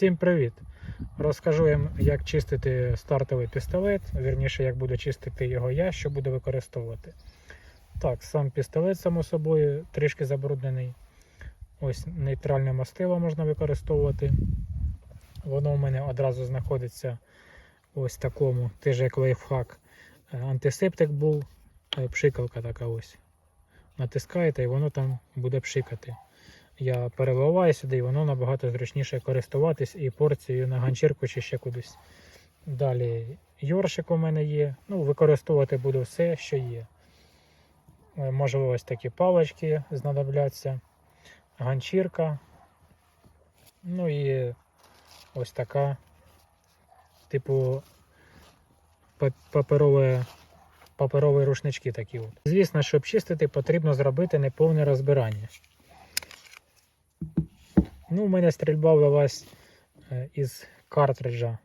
Всім привіт! Розкажу їм, як чистити стартовий пістолет, вірніше, як буду чистити його я, що буду використовувати. Так, сам пістолет, само собою, трішки забруднений. Ось нейтральне мастило можна використовувати. Воно у мене одразу знаходиться ось такому, теж як лайфхак. Е, Антисептик був, е, пшикалка така ось. Натискаєте і воно там буде пшикати я переливаю сюди, і воно набагато зручніше користуватись і порцією на ганчірку чи ще кудись. Далі йоршик у мене є. Ну, використовувати буду все, що є. Е, Можливо, ось такі палички знадобляться, ганчірка. Ну і ось така, типу, паперове, паперові рушнички такі. От. Звісно, щоб чистити, потрібно зробити неповне розбирання. Ну, у мене стрільба велась е, із картриджа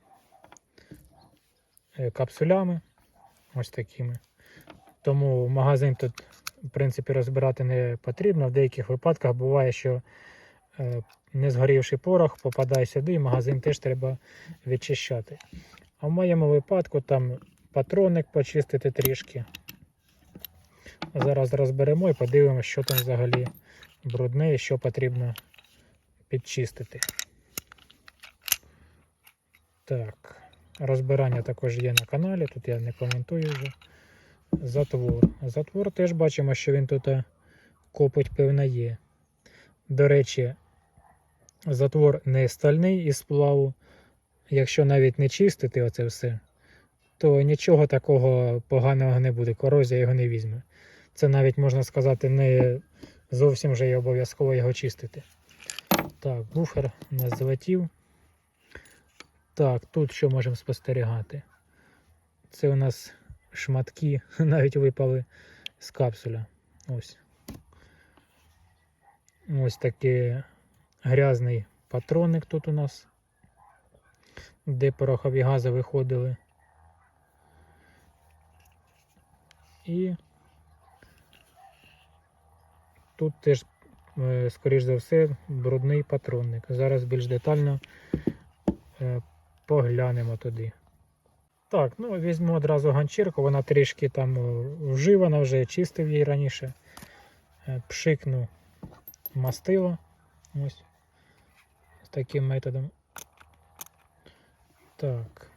е, капсулями. Ось такими. Тому магазин тут, в принципі, розбирати не потрібно. В деяких випадках буває, що е, не згорівший порох попадає сюди, і магазин теж треба відчищати. А в моєму випадку там патроник почистити трішки. Зараз розберемо і подивимося, що там взагалі брудне і що потрібно підчистити. Так, розбирання також є на каналі, тут я не коментую вже. Затвор. Затвор теж бачимо, що він тут е, копоть певна є. До речі, затвор не стальний із сплаву. Якщо навіть не чистити оце все, то нічого такого поганого не буде, корозія його не візьме. Це навіть можна сказати, не зовсім вже обов'язково його чистити. Так, буфер нас залетів. Так, тут що можемо спостерігати? Це у нас шматки навіть випали з капсуля. Ось. Ось такий грязний патронник тут у нас, де порохові гази виходили. І тут теж скоріш за все, брудний патронник. Зараз більш детально е, поглянемо туди. Так, ну візьму одразу ганчірку, вона трішки там е, вживана, вже чистив її раніше. Е, Пшикну мастило. Ось таким методом. Так.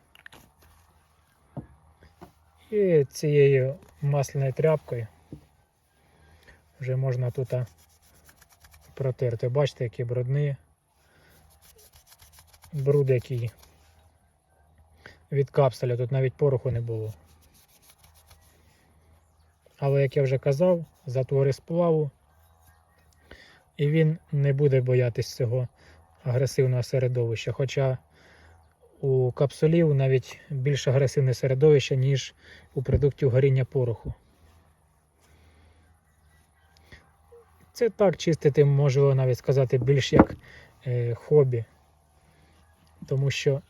І цією масляною тряпкою вже можна тут протерти. Бачите, які брудні. Бруд який від капсуля, тут навіть пороху не було. Але, як я вже казав, затвори сплаву, і він не буде боятись цього агресивного середовища. Хоча у капсулів навіть більш агресивне середовище, ніж у продуктів горіння пороху. Це так чистити, можливо навіть сказати, більш як е, хобі. Тому що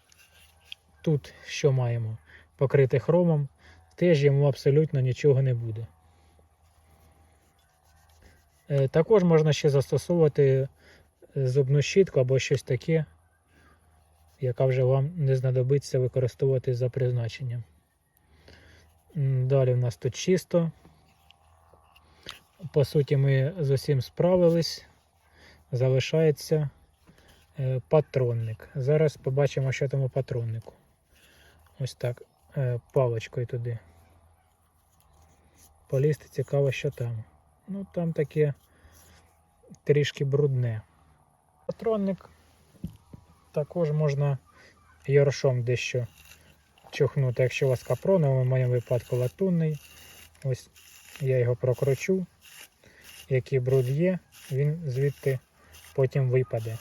тут що маємо? Покрите хромом, теж йому абсолютно нічого не буде. Е, також можна ще застосовувати зубну щітку або щось таке, яка вже вам не знадобиться використовувати за призначенням. Далі в нас тут чисто. По суті, ми з усім справились. Залишається е, патронник. Зараз побачимо, що там у патроннику. Ось так, е, паличкою туди. Полізти цікаво, що там. Ну, там таке трішки брудне. Патронник також можна яршом дещо чухнути, якщо у вас капроновий, в моєму випадку латунний. Ось я його прокручу. Який бруд є, він звідти потім випаде.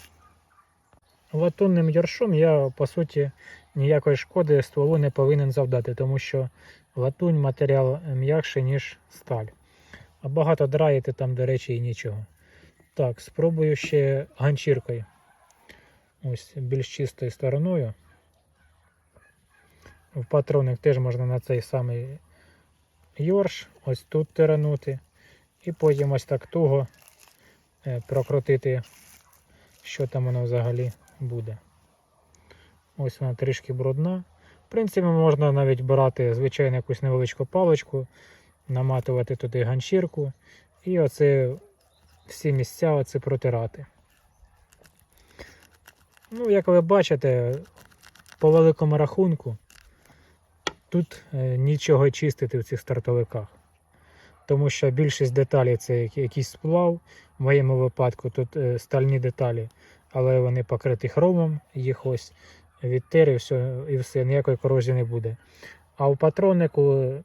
Латунним яршом я, по суті, ніякої шкоди стволу не повинен завдати, тому що латунь матеріал м'якший, ніж сталь. А багато драїти там, до речі, і нічого. Так, спробую ще ганчіркою. Ось більш чистою стороною. В патроник теж можна на цей самий йорш, ось тут тиранути. І потім ось так туго е, прокрутити, що там воно взагалі буде. Ось вона трішки брудна. В принципі, можна навіть брати звичайну якусь невеличку паличку, наматувати туди ганчірку і оце всі місця оце протирати. Ну, як ви бачите, по великому рахунку тут е, нічого чистити в цих стартовиках. Тому що більшість деталей це якийсь сплав. В моєму випадку тут е, стальні деталі, але вони покриті хромом, їх ось відтер і все, і все, ніякої корозії не буде. А у патроннику е,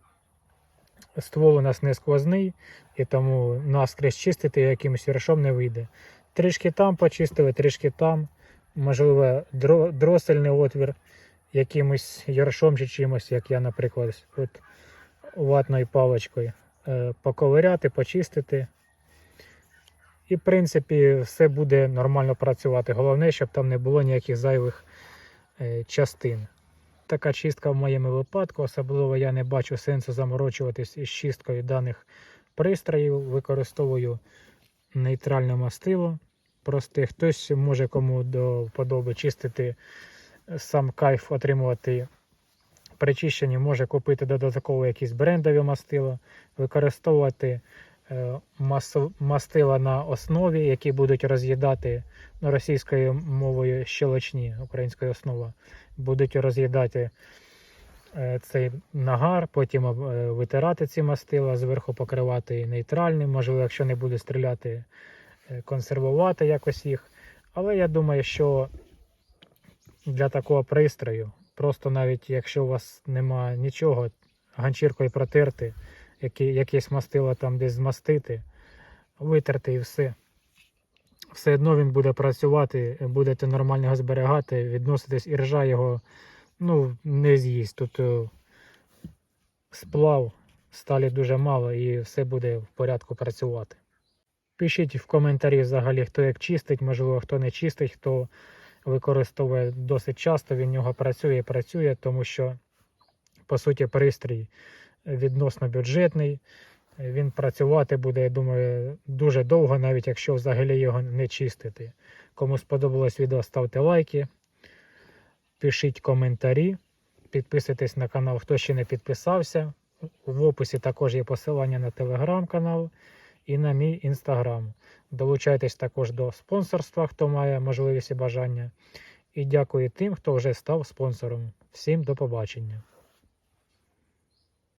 ствол у нас не сквозний, і тому наскрізь чистити якимось віршом не вийде. Трішки там почистили, трішки там. Можливо, дросельний отвір якимось яршом чи чимось, як я, наприклад, от ватною паличкою поковиряти, почистити. І, в принципі, все буде нормально працювати. Головне, щоб там не було ніяких зайвих е, частин. Така чистка в моєму випадку, особливо я не бачу сенсу заморочуватись із чисткою даних пристроїв. Використовую нейтральне мастило. Просте хтось може кому до вподоби чистити сам кайф отримувати причищені, може купити додатково якісь брендові мастила, використовувати е, мастила на основі, які будуть роз'їдати ну, російською мовою щелочні, українською основа, будуть роз'їдати е, цей нагар, потім е, витирати ці мастила, зверху покривати нейтральним, можливо, якщо не буде стріляти, консервувати якось їх. Але я думаю, що для такого пристрою, просто навіть якщо у вас нема нічого, ганчіркою протерти, які, якесь мастило там десь змастити, витерти і все. Все одно він буде працювати, будете нормально його зберігати, відноситись і ржа його ну, не з'їсть. Тут е, сплав, сталі дуже мало і все буде в порядку працювати. Пишіть в коментарі взагалі, хто як чистить, можливо, хто не чистить, хто використовує досить часто, він нього працює і працює, тому що, по суті, пристрій відносно бюджетний. Він працювати буде, я думаю, дуже довго, навіть якщо взагалі його не чистити. Кому сподобалось відео, ставте лайки, пишіть коментарі, підписуйтесь на канал, хто ще не підписався. В описі також є посилання на телеграм-канал і на мій інстаграм. Долучайтесь також до спонсорства, хто має можливість і бажання. І дякую тим, хто вже став спонсором. Всім до побачення.